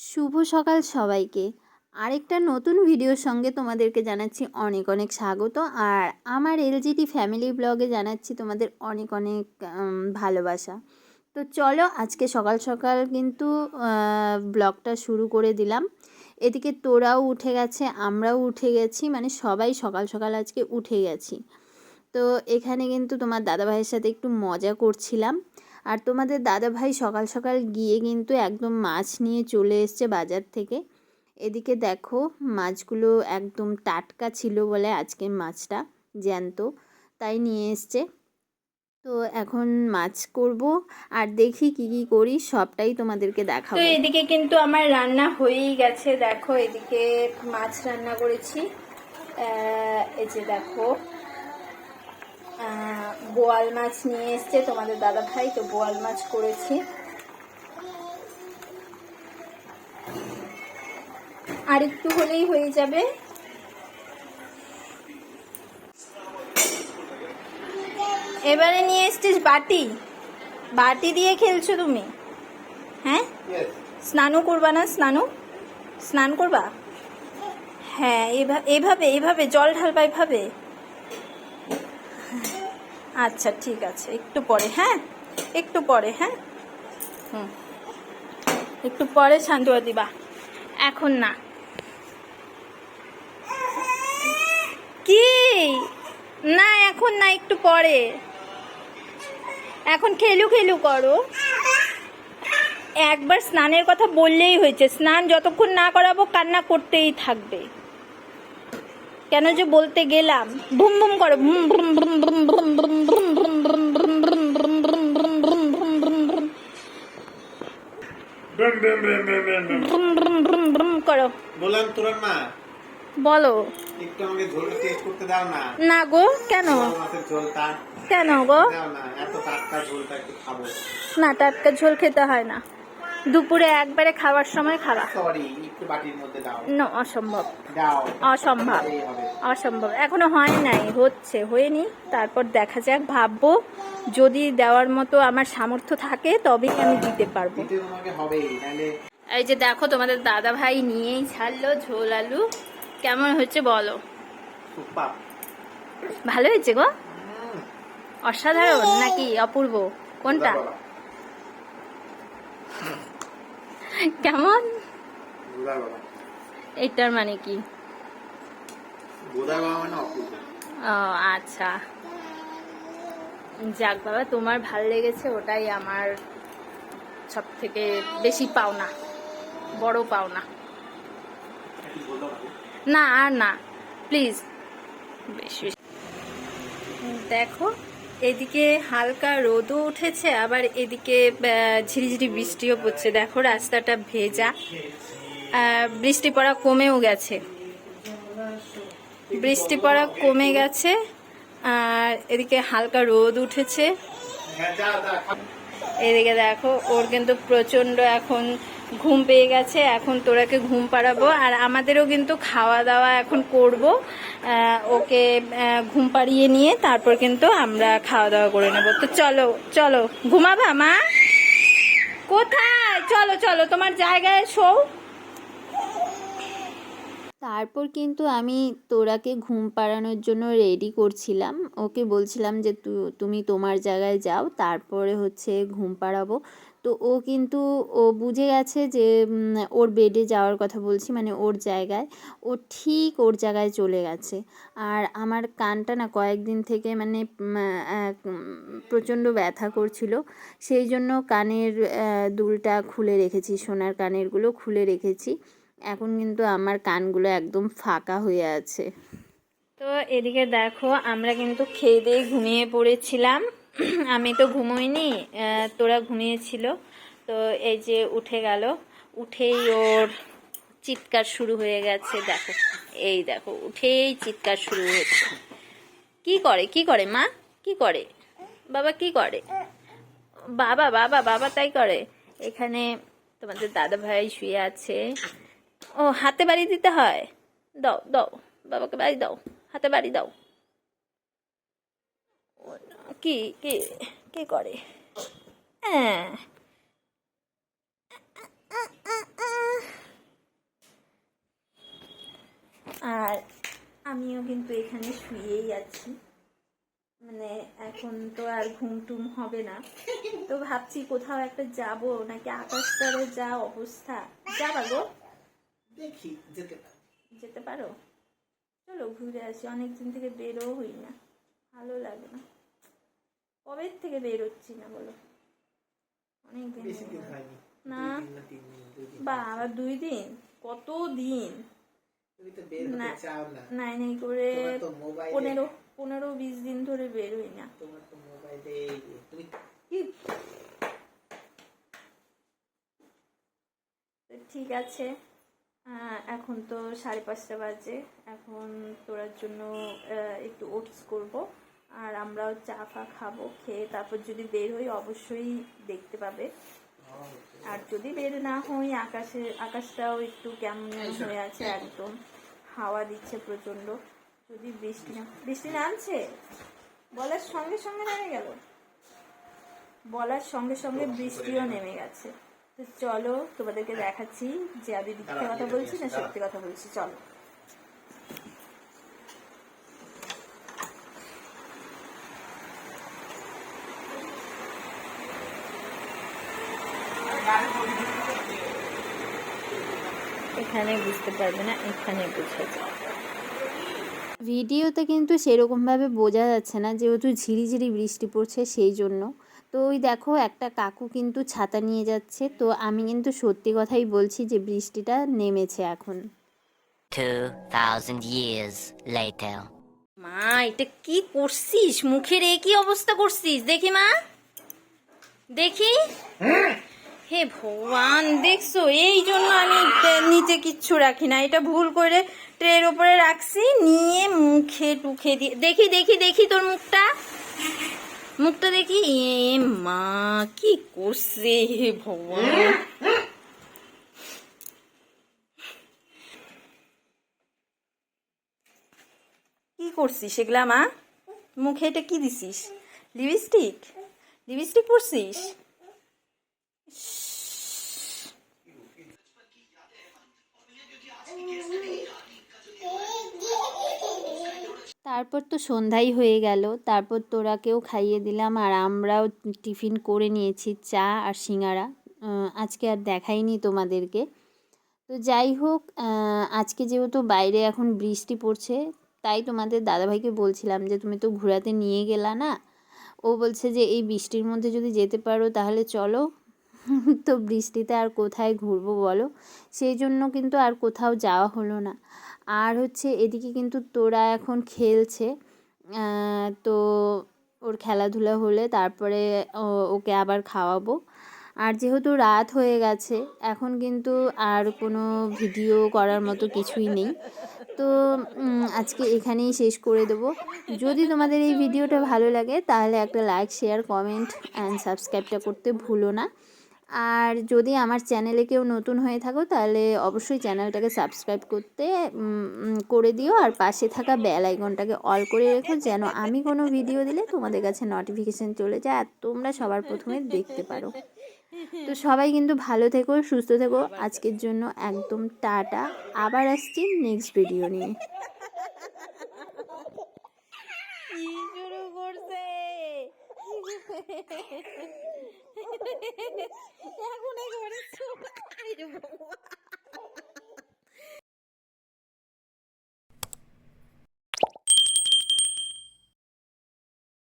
শুভ সকাল সবাইকে। আরেকটা নতুন ভিডিওর সঙ্গে তোমাদেরকে জানাচ্ছি অনেক অনেক স্বাগত। আর আমার এলজিটি ফ্যামিলি ব্লগে জানাচ্ছি তোমাদের অনেক অনেক ভালোবাসা। তো চলো আজকে সকাল সকাল কিন্তু ব্লগটা শুরু করে দিলাম। এদিকে তোরাও উঠে গেছে, আমরাও উঠে গেছি মানে সবাই সকাল সকাল আজকে উঠে গেছি। তো এখানে কিন্তু তোমার দাদাভাইয়ের সাথে একটু মজা করছিলাম। আর তোমাদের দাদাভাই সকাল সকাল গিয়ে কিন্তু একদম মাছ নিয়ে চলে এসছে বাজার থেকে। এদিকে দেখো মাছগুলো একদম টাটকা ছিল বলে আজকে মাছটা জ্যান্ত, তাই নিয়ে এসছে। তো এখন মাছ করব আর দেখি কি কি করি, সবটাই তোমাদেরকে তো দেখাবো এদিকে কিন্তু আমার রান্না হয়েই গেছে। দেখো এদিকে মাছ রান্না করেছি। এই যে দেখো বোয়াল মাছ নিয়ে এসছে তোমাদের দাদা ভাই তো বোয়াল মাছ করেছি। আর একটু হলেই হয়ে যাবে। এবারে নিয়ে এসছিস বাটি। বাটি দিয়ে খেলছো তুমি? হ্যাঁ? স্নানও করবা না স্নানও? স্নান করবা? হ্যাঁ এভা- এভাবে এভাবে জল ঢালবা এভাবে? আচ্ছা ঠিক আছে। একটু পরে হ্যাঁ? একটু পরে হ্যাঁ? হুম। একটু পরে সান্তুয়া দিবা। এখন না। কি? না, এখন না, একটু পরে। এখন খেলু খেলু করো। একবার স্নানের কথা বললেই হয়েছে। স্নান যতক্ষণ না করাবো, কান্না করতেই থাকবে। কেন যে বলতে গেলাম। ভুম ভুম করো। ভুম ভুম ভুম ভুম ভুম ভুম করো। বললাম তোরার মা বলো। একটু আমাকে ঝোলটা টেস্ট করতে দাও না। না গো কেন? মাছের ঝোলটা। কেন গো? না এত টাটকা ঝোলটা একটু খাব। না টাটকা ঝোল খেতে হয় না। দুপুরে একবারে খাওয়ার সময় খাওয়া। সরি একটু বাটির মধ্যে দাও। না অসম্ভব। অসম্ভব। অসম্ভব। এখনও হয় নাই হচ্ছে হয়নি। তারপর দেখা যাক ভাববো যদি দেওয়ার মতো আমার সামর্থ্য থাকে তবেই আমি দিতে পারব। দিতে তোমাকে হবেই নাহলে এই যে দেখো তোমাদের দাদা ভাই নিয়েই ছাড়লো ঝোল আলু। কেমন হচ্ছে বলো? ভালো হয়েছে গো? অসাধারণ নাকি অপূর্ব? কোনটা? কেমন? এটার মানে কি? মানে আচ্ছা। যাক বাবা তোমার ভালো লেগেছে ওটাই আমার সব থেকে বেশি পাওনা বড় পাওনা। না আর না। প্লিজ। বেশি। দেখো। এদিকে হালকা রোদও উঠেছে, আবার এদিকে ঝিরিঝিরি বৃষ্টিও পড়ছে। দেখো, রাস্তাটা ভেজা। বৃষ্টি পড়া কমেও গেছে। বৃষ্টি পড়া কমে গেছে, আর এদিকে হালকা রোদ উঠেছে। এদিকে দেখো, ওর কিন্তু প্রচণ্ড এখন ঘুম পেয়ে গেছে, এখন তোরাকে ঘুম পাড়াবো। আর আমাদেরও কিন্তু খাওয়া দাওয়া এখন করব। ওকে ঘুম পাড়িয়ে নিয়ে তারপর কিন্তু আমরা খাওয়া দাওয়া করে নেব। তো চলো চলো, ঘুমাবা মা? কোথায়? চলো চলো, তোমার জায়গায় শোও তারপর কিন্তু আমি তোরাকে ঘুম পাড়ানোর জন্য রেডি করছিলাম। ওকে বলছিলাম যে তুমি তোমার জায়গায় যাও, তারপরে হচ্ছে ঘুম পাড়াবো। তো ও কিন্তু, ও বুঝে গেছে যে ওর বেডে যাওয়ার কথা বলছি মানে ওর জায়গায়। ও ঠিক ওর জায়গায় চলে গেছে। আর আমার কানটা না কয়েকদিন থেকে মানে প্রচণ্ড ব্যথা করছিল। সেই জন্য কানের দুলটা খুলে রেখেছি, সোনার কানেরগুলো খুলে রেখেছি। এখন কিন্তু আমার কানগুলো একদম ফাঁকা হয়ে আছে। তো এদিকে দেখো, আমরা কিন্তু খেয়ে দিয়ে ঘুমিয়ে পড়েছিলাম। আমি তো ঘুমোইনি তোরা ঘুমিয়েছিল, তো এই যে উঠে গেল, উঠেই ওর চিৎকার শুরু হয়ে গেছে, দেখো, এই দেখো, উঠেই চিৎকার শুরু হয়েছে কি করে কি করে, মা? কি করে? বাবা কি করে? বাবা বাবা বাবা তাই করে। এখানে তোমাদের দাদা ভাই শুয়ে আছে। ও, হাতে বাড়ি দিতে হয়? দাও দাও, বাবাকে বাড়ি দাও, হাতে বাড়ি দাও। কি কি কি করে? হ্যাঁ আর আমিও কিন্তু এখানে শুয়েই আছি। মানে এখন তো আর ঘুম টুম হবে না। তো ভাবছি কোথাও একটা যাব নাকি আকাশটারও যা অবস্থা। যাবা গো। দেখি যেতে যেতে পারো? চলো ঘুরে আসি অনেকদিন থেকে বেরো হই না। ভালো লাগে না। কবে থেকে বেরোচ্ছি না বলো? অনেক দিন না? না বা আবার দুই দিন? কত দিন? বের না। না। নাই নাই করে পনেরো পনেরো বিশ দিন ধরে বেরোই না। তুমি কি তো ঠিক আছে। আহ, এখন তো সাড়ে পাঁচটা বাজে। এখন তোরার জন্য একটু ওটস করব। আর আমরাও চা ফা খাব খেয়ে তারপর যদি বের হই অবশ্যই দেখতে পাবে। আর যদি বের না হই আকাশে আকাশটাও একটু কেমন হয়ে আছে একদম। হাওয়া দিচ্ছে প্রচণ্ড। যদি বৃষ্টি না বৃষ্টি নামছে? বলার সঙ্গে সঙ্গে নেমে গেল। বলার সঙ্গে সঙ্গে বৃষ্টিও নেমে গেছে। তো চলো তোমাদেরকে দেখাচ্ছি যে আমি মিথ্যে কথা বলছি না। সত্যি কথা বলছি। চলো। এখানে বুঝতে পারবে না এখানে বুঝে যাবে। ভিডিওতে কিন্তু সেরকমভাবে বোঝা যাচ্ছে না যেহেতু ঝিরিঝিরি বৃষ্টি পড়ছে সেই জন্য। তো ওই দেখো একটা কাকু কিন্তু ছাতা নিয়ে যাচ্ছে। তো আমি কিন্তু সত্যি কথাই বলছি যে বৃষ্টিটা নেমেছে এখন। 2,000 years later. মা এটা কি করছিস? মুখের এ কি অবস্থা করছিস? দেখি মা। দেখি। হে ভগবান, দেখছ? এই জন্য আমি নিচে কিচ্ছু রাখি না। এটা ভুল করে ট্রের উপরে রাখছি, নিয়ে মুখে টুখে দিয়ে দেখি দেখি দেখি তোর মুখটা। মুখটা দেখি। এ মা, কি করছে হে ভগবান? কি করছিস এগুলা মা? মুখে এটা কি দিছিস? লিপস্টিক? লিপস্টিক পরছিস? তারপর তো সন্ধ্যাই হয়ে গেল। তারপর তোরাকেও খাইয়ে দিলাম আর আমরাও টিফিন করে নিয়েছি চা আর সিঙ্গারা। আজকে আর দেখাইনি তোমাদেরকে। তো যাই হোক আজকে যেহেতু বাইরে এখন বৃষ্টি পড়ছে, তাই তোমাদের দাদাভাইকে বলছিলাম যে, তুমি তো ঘোরাতে নিয়ে গেলা না? ও বলছে যে, এই বৃষ্টির মধ্যে যদি যেতে পারো তাহলে চলো। তো বৃষ্টিতে আর কোথায় ঘুরবো বলো? সেই জন্য কিন্তু আর কোথাও যাওয়া হলো না। আর হচ্ছে এদিকে কিন্তু তোরা এখন খেলছে তো ওর খেলাধুলা হলে তারপরে ওকে আবার খাওয়াবো। আর যেহেতু রাত হয়ে গেছে, এখন কিন্তু আর কোনো ভিডিও করার মতো কিছুই নেই। তো আজকে এখানেই শেষ করে দেবো। যদি তোমাদের এই ভিডিওটা ভালো লাগে, তাহলে একটা লাইক শেয়ার কমেন্ট অ্যান্ড সাবস্ক্রাইবটা করতে ভুলো না। আর যদি আমার চ্যানেলে কেউ নতুন হয়ে থাকো, তাহলে অবশ্যই চ্যানেলটাকে সাবস্ক্রাইব করতে করে দিও। আর পাশে থাকা বেল আইকনটাকে অল করে রেখো, যেন আমি কোনো ভিডিও দিলে তোমাদের কাছে নোটিফিকেশান চলে যায় আর তোমরা সবার প্রথমে দেখতে পারো। তো সবাই কিন্তু ভালো থেকো, সুস্থ থেকো। আজকের জন্য একদম টাটা। আবার আসছি নেক্সট ভিডিও নিয়ে। শুরু করছে? এখন একেবারে আইরে বাবা।